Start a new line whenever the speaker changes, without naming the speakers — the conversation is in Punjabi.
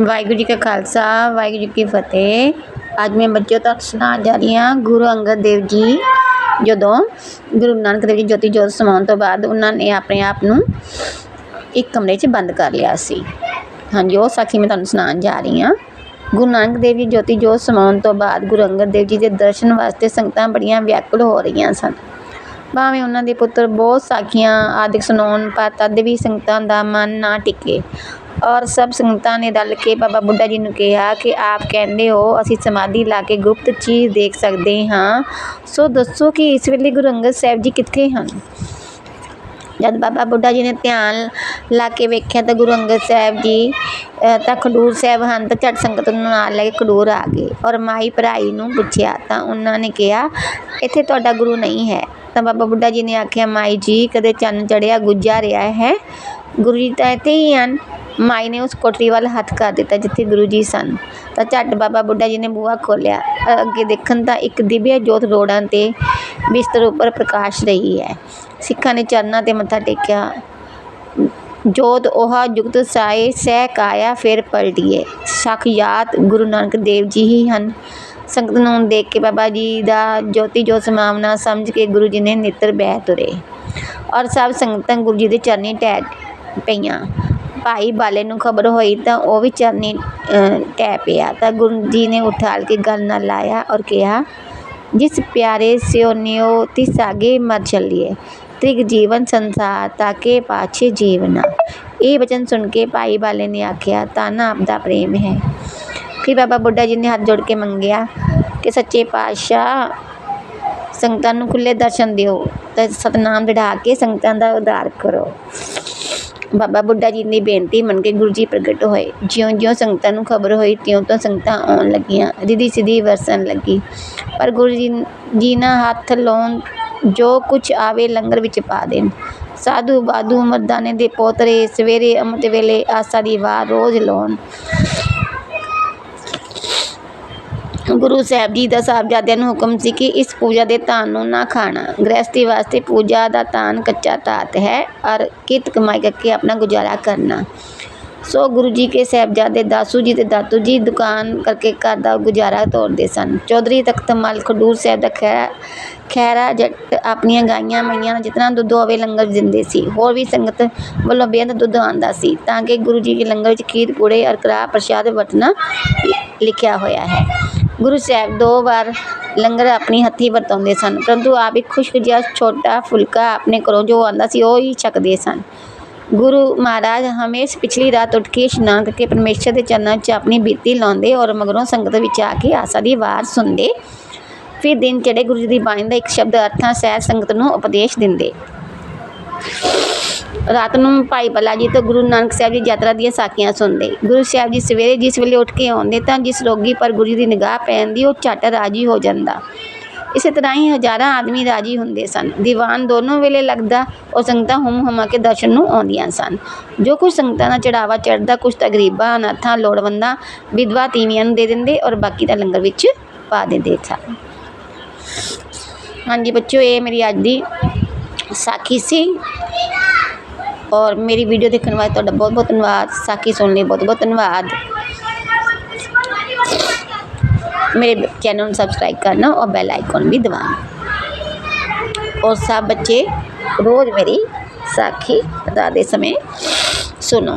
ਵਾਹਿਗੁਰੂ ਜੀ ਕਾ ਖਾਲਸਾ, ਵਾਹਿਗੁਰੂ ਜੀ ਕੀ ਫਤਿਹ। ਅੱਜ ਮੈਂ ਬੱਚਿਆਂ ਤੱਕ ਸੁਣਾਉਣ ਜਾ ਰਹੀ ਹਾਂ ਗੁਰੂ ਅੰਗਦ ਦੇਵ ਜੀ ਜਦੋਂ ਗੁਰੂ ਨਾਨਕ ਦੇਵ ਜੀ ਜੋਤੀ ਜੋਤ ਸਮਾਉਣ ਤੋਂ ਬਾਅਦ ਉਹਨਾਂ ਨੇ ਆਪਣੇ ਆਪ ਨੂੰ ਇੱਕ ਕਮਰੇ 'ਚ ਬੰਦ ਕਰ ਲਿਆ ਸੀ। ਹਾਂਜੀ, ਉਹ ਸਾਖੀ ਮੈਂ ਤੁਹਾਨੂੰ ਸੁਣਾਉਣ ਜਾ ਰਹੀ ਹਾਂ। ਗੁਰੂ ਨਾਨਕ ਦੇਵ ਜੀ ਜੋਤੀ ਜੋਤ ਸਮਾਉਣ ਤੋਂ ਬਾਅਦ ਗੁਰੂ ਅੰਗਦ ਦੇਵ ਜੀ ਦੇ ਦਰਸ਼ਨ ਵਾਸਤੇ ਸੰਗਤਾਂ ਬੜੀਆਂ ਵਿਆਕੁਲ ਹੋ ਰਹੀਆਂ ਸਨ। ਭਾਵੇਂ ਉਹਨਾਂ ਦੇ ਪੁੱਤਰ ਬਹੁਤ ਸਾਖੀਆਂ ਆਦਿਕ ਸੁਣਾਉਣ, ਪਰ ਤਦ ਵੀ ਸੰਗਤਾਂ ਦਾ ਮਨ ਨਾ ਟਿਕੇ। ਔਰ ਸਭ ਸੰਗਤਾਂ ਨੇ ਰਲ ਕੇ ਬਾਬਾ ਬੁੱਢਾ ਜੀ ਨੂੰ ਕਿਹਾ ਕਿ ਆਪ ਕਹਿੰਦੇ ਹੋ, ਅਸੀਂ ਸਮਾਧੀ ਲਾ ਕੇ ਗੁਪਤ ਚੀਜ਼ ਦੇਖ ਸਕਦੇ ਹਾਂ। ਸੋ ਦੱਸੋ ਕਿ ਇਸ ਵੇਲੇ ਗੁਰੂ ਅੰਗਦ ਸਾਹਿਬ ਜੀ ਕਿੱਥੇ ਹਨ? ਜਦ ਬਾਬਾ ਬੁੱਢਾ ਜੀ ਨੇ ਧਿਆਨ ਲਾ ਕੇ ਵੇਖਿਆ ਤਾਂ ਗੁਰੂ ਅੰਗਦ ਸਾਹਿਬ ਜੀ ਤਾਂ ਖਡੂਰ ਸਾਹਿਬ ਹਨ ਤਾਂ ਝਟ ਸੰਗਤ ਨੂੰ ਨਾਲ ਲੈ ਕੇ ਖਡੂਰ ਆ ਗਏ। ਔਰ ਮਾਈ ਭਰਾਈ ਨੂੰ ਪੁੱਛਿਆ ਤਾਂ ਉਹਨਾਂ ਨੇ ਕਿਹਾ, ਇੱਥੇ ਤੁਹਾਡਾ ਗੁਰੂ ਨਹੀਂ ਹੈ। ਤਾਂ ਬਾਬਾ ਬੁੱਢਾ ਜੀ ਨੇ ਆਖਿਆ, ਮਾਈ ਜੀ, ਕਦੇ ਚੰਨ ਚੜਿਆ ਗੁੱਜਾ ਰਿਹਾ ਹੈ। ਗੁਰੂ ਜੀ ਤਾਂ ਇੱਥੇ ਹੀ ਹਨ। ਮਾਈ ਨੇ ਉਸ ਕੋਠੜੀ ਵੱਲ ਹੱਥ ਕਰ ਦਿੱਤਾ, ਜਿੱਥੇ ਗੁਰੂ ਜੀ ਸਨ। ਤਾਂ ਝੱਟ ਬਾਬਾ ਬੁੱਢਾ ਜੀ ਨੇ ਬੂਹਾ ਖੋਲ੍ਹਿਆ। ਅੱਗੇ ਦੇਖਣ ਤਾਂ ਇੱਕ ਦਿਵਿਆ ਜੋਤ ਰੋੜਾਂ 'ਤੇ ਬਿਸਤਰ ਉੱਪਰ ਪ੍ਰਕਾਸ਼ ਰਹੀ ਹੈ। ਸਿੱਖਾਂ ਨੇ ਚਰਨਾਂ 'ਤੇ ਮੱਥਾ ਟੇਕਿਆ। ਜੋਤ ਉਹ ਜੁਗਤ ਸਾਏ, ਸਹਿ ਕਾਇਆ, ਫਿਰ ਪਲਟੀਏ। ਸਾਖਿਆਤ ਗੁਰੂ ਨਾਨਕ ਦੇਵ ਜੀ ਹੀ ਹਨ। ਸੰਗਤ ਨੂੰ ਦੇਖ ਕੇ ਬਾਬਾ ਜੀ ਦਾ ਜੋਤੀ ਜੋਤ ਸਮਾਵਨਾ ਸਮਝ ਕੇ ਗੁਰੂ ਜੀ ਨੇ ਨਿੱਤਰ ਬਹਿ ਤੁਰੇ। ਔਰ ਸਭ ਸੰਗਤਾਂ ਗੁਰੂ ਜੀ ਦੇ ਚਰਨੀ ਟਹਿ ਪਈਆਂ। ਭਾਈ ਬਾਲੇ ਨੂੰ ਖਬਰ ਹੋਈ ਤਾਂ ਉਹ ਵੀ ਚਰਨੀ ਅ, ਟਹਿ ਪਿਆ। ਤਾਂ ਗੁਰੂ ਜੀ ਨੇ ਉਠਾਲ ਕੇ ਗੱਲ ਨਾਲ ਲਾਇਆ ਔਰ ਕਿਹਾ ਜਿਸ ਪਿਆਰੇ ਸਿਉਨਿਓ ਤਿਸ ਆਗੇ ਮਰ ਚੱਲੀਏ। ਤ੍ਰਿਗ ਜੀਵਨ ਸੰਸਾਰ ਤਾਕੇ ਪਾਛੇ ਜੀਵਨਾ। ਇਹ ਵਚਨ ਸੁਣ ਕੇ ਭਾਈ ਬਾਲੇ ਨੇ ਆਖਿਆ ਤਾਨ ਆਪ ਦਾ ਪ੍ਰੇਮ ਹੈ। ਫਿਰ ਬਾਬਾ ਬੁੱਢਾ ਜੀ ਨੇ ਹੱਥ ਜੋੜ ਕੇ ਮੰਗਿਆ ਕਿ ਸੱਚੇ ਪਾਤਸ਼ਾਹ ਸੰਗਤਾਂ ਨੂੰ ਖੁੱਲ੍ਹੇ ਦਰਸ਼ਨ ਦਿਓ ਅਤੇ ਸਤਨਾਮ ਵਿੜਾ ਕੇ ਸੰਗਤਾਂ ਦਾ ਉਧਾਰ ਕਰੋ। ਬਾਬਾ ਬੁੱਢਾ ਜੀ ਦੀ ਬੇਨਤੀ ਮੰਨ ਕੇ ਗੁਰੂ ਜੀ ਪ੍ਰਗਟ ਹੋਏ। ਜਿਉਂ-ਜਿਉਂ ਸੰਗਤਾਂ ਨੂੰ ਖਬਰ ਹੋਈ, ਤਿਉਂ-ਤਿਉਂ ਸੰਗਤਾਂ ਆਉਣ ਲੱਗੀਆਂ ਰਿਧੀ ਸਿੱਧੀ ਵਰਸਣ ਲੱਗੀ। ਪਰ ਗੁਰੂ ਜੀ ਜੀ ਨਾ ਹੱਥ ਲਾਉਣ, ਜੋ ਕੁਝ ਆਵੇ ਲੰਗਰ ਵਿੱਚ ਪਾ ਦੇਣ। ਸਾਧੂ ਬਾਧੂ ਮਰਦਾਨੇ ਦੇ ਪੋਤਰੇ ਸਵੇਰੇ ਅੰਮ੍ਰਿਤ ਵੇਲੇ ਆਸਾ ਦੀ ਵਾਰ ਰੋਜ਼ ਲਾਉਣ। ਗੁਰੂ ਸਾਹਿਬ ਜੀ ਦਾ ਸਾਹਿਬਜ਼ਾਦਿਆਂ ਨੂੰ ਹੁਕਮ ਸੀ ਕਿ ਇਸ ਪੂਜਾ ਦੇ ਧਾਨ ਨੂੰ ਨਾ ਖਾਣਾ। ਗ੍ਰਸਤੀ ਵਾਸਤੇ ਪੂਜਾ ਦਾ ਧਾਨ ਕੱਚਾ ਧਾਤ ਹੈ ਔਰ ਕਿਰਤ ਕਮਾਈ ਕਰਕੇ ਆਪਣਾ ਗੁਜ਼ਾਰਾ ਕਰਨਾ। ਸੋ ਗੁਰੂ ਜੀ ਕੇ ਸਾਹਿਬਜ਼ਾਦੇ ਦਾਸੂ ਜੀ ਤੇ ਦਾਤੂ ਜੀ ਦੁਕਾਨ ਕਰਕੇ ਘਰ ਦਾ ਗੁਜ਼ਾਰਾ ਤੋਰਦੇ ਸਨ। ਚੌਧਰੀ ਤਖਤ ਮਲ ਖਡੂਰ ਸਾਹਿਬ ਦਾ ਖੈਰਾ ਖੈਰਾ ਜੱਟ ਆਪਣੀਆਂ ਗਾਈਆਂ ਮਈਆਂ ਨੂੰ ਜਿਤਨਾ ਦੁੱਧ ਹੋਵੇ ਲੰਗਰ ਦਿੰਦੇ ਸੀ। ਹੋਰ ਵੀ ਸੰਗਤ ਵੱਲੋਂ ਬੇਅੰਤ ਦੁੱਧ ਆਉਂਦਾ ਸੀ ਤਾਂ ਕਿ ਗੁਰੂ ਜੀ ਦੇ ਲੰਗਰ ਵਿੱਚ ਖੀਰ, ਪੂੜੇ ਔਰ ਕੜਾਹ ਪ੍ਰਸ਼ਾਦ ਵਰਤਣਾ ਲਿਖਿਆ ਹੋਇਆ ਹੈ। ਗੁਰੂ ਸਾਹਿਬ ਦੋ ਵਾਰ ਲੰਗਰ ਆਪਣੀ ਹੱਥੀਂ ਵਰਤਾਉਂਦੇ ਸਨ। ਪਰੰਤੂ ਆਪ ਇੱਕ ਖੁਸ਼ਕ ਜਿਹਾ ਛੋਟਾ ਫੁਲਕਾ ਆਪਣੇ ਘਰੋਂ ਜੋ ਆਉਂਦਾ ਸੀ ਉਹ ਹੀ ਛਕਦੇ ਸਨ। ਗੁਰੂ ਮਹਾਰਾਜ ਹਮੇਸ਼ ਪਿਛਲੀ ਰਾਤ ਉੱਠ ਕੇ ਇਸ਼ਨਾਨ ਕਰਕੇ ਪਰਮੇਸ਼ਰ ਦੇ ਚਰਨਾਂ 'ਚ ਆਪਣੀ ਬੀਤੀ ਲਾਉਂਦੇ ਔਰ ਮਗਰੋਂ ਸੰਗਤ ਵਿੱਚ ਆ ਕੇ ਆਸਾ ਦੀ ਵਾਰ ਸੁਣਦੇ। ਫਿਰ ਦਿਨ ਚੜੇ ਗੁਰੂ ਜੀ ਦੀ ਬਾਣੀ ਦਾ ਇੱਕ ਸ਼ਬਦ ਅਰਥਾਂ ਸਹਿ ਸੰਗਤ ਨੂੰ ਉਪਦੇਸ਼ ਦਿੰਦੇ। ਰਾਤ ਨੂੰ ਭਾਈ ਬੱਲਾ ਜੀ ਤੋਂ ਗੁਰੂ ਨਾਨਕ ਸਾਹਿਬ ਜੀ ਯਾਤਰਾ ਦੀਆਂ ਸਾਖੀਆਂ ਸੁਣਦੇ। ਗੁਰੂ ਸਾਹਿਬ ਜੀ ਸਵੇਰੇ ਜਿਸ ਵੇਲੇ ਉੱਠ ਕੇ ਆਉਂਦੇ ਤਾਂ ਜਿਸ ਰੋਗੀ ਪਰ ਗੁਰੂ ਜੀ ਦੀ ਨਿਗਾਹ ਪੈਂਦੀ ਉਹ ਝੱਟ ਰਾਜੀ ਹੋ ਜਾਂਦਾ। ਇਸੇ ਤਰ੍ਹਾਂ ਹੀ ਹਜ਼ਾਰਾਂ ਆਦਮੀ ਰਾਜੀ ਹੁੰਦੇ ਸਨ। ਦੀਵਾਨ ਦੋਨੋਂ ਵੇਲੇ ਲੱਗਦਾ, ਉਹ ਸੰਗਤਾਂ ਹੁਮ ਹੁਮਾ ਕੇ ਦਰਸ਼ਨ ਨੂੰ ਆਉਂਦੀਆਂ ਸਨ। ਜੋ ਕੁਝ ਸੰਗਤਾਂ ਦਾ ਚੜਾਵਾ ਚੜਦਾ ਕੁਝ ਤਾਂ ਗਰੀਬਾਂ, ਅਨਾਥਾਂ, ਲੋੜਵੰਦਾਂ, ਵਿਧਵਾ ਤੀਵੀਆਂ ਨੂੰ ਦੇ ਦਿੰਦੇ ਔਰ ਬਾਕੀ ਦਾ ਲੰਗਰ ਵਿੱਚ ਪਾ ਦਿੰਦੇ ਸਨ। ਹਾਂਜੀ ਬੱਚਿਓ, ਇਹ ਮੇਰੀ ਅੱਜ ਦੀ ਸਾਖੀ ਸੀ। ਔਰ ਮੇਰੀ ਵੀਡੀਓ ਦੇਖਣ ਵਾਸਤੇ ਤੁਹਾਡਾ ਬਹੁਤ ਬਹੁਤ ਧੰਨਵਾਦ ਸਾਖੀ ਸੁਣਨ ਲਈ ਬਹੁਤ ਬਹੁਤ ਧੰਨਵਾਦ मेरे चैनल को सब्सक्राइब करना और बेल आइकॉन भी दबाना और सब बच्चे रोज़ मेरी साखी बताते समय सुनो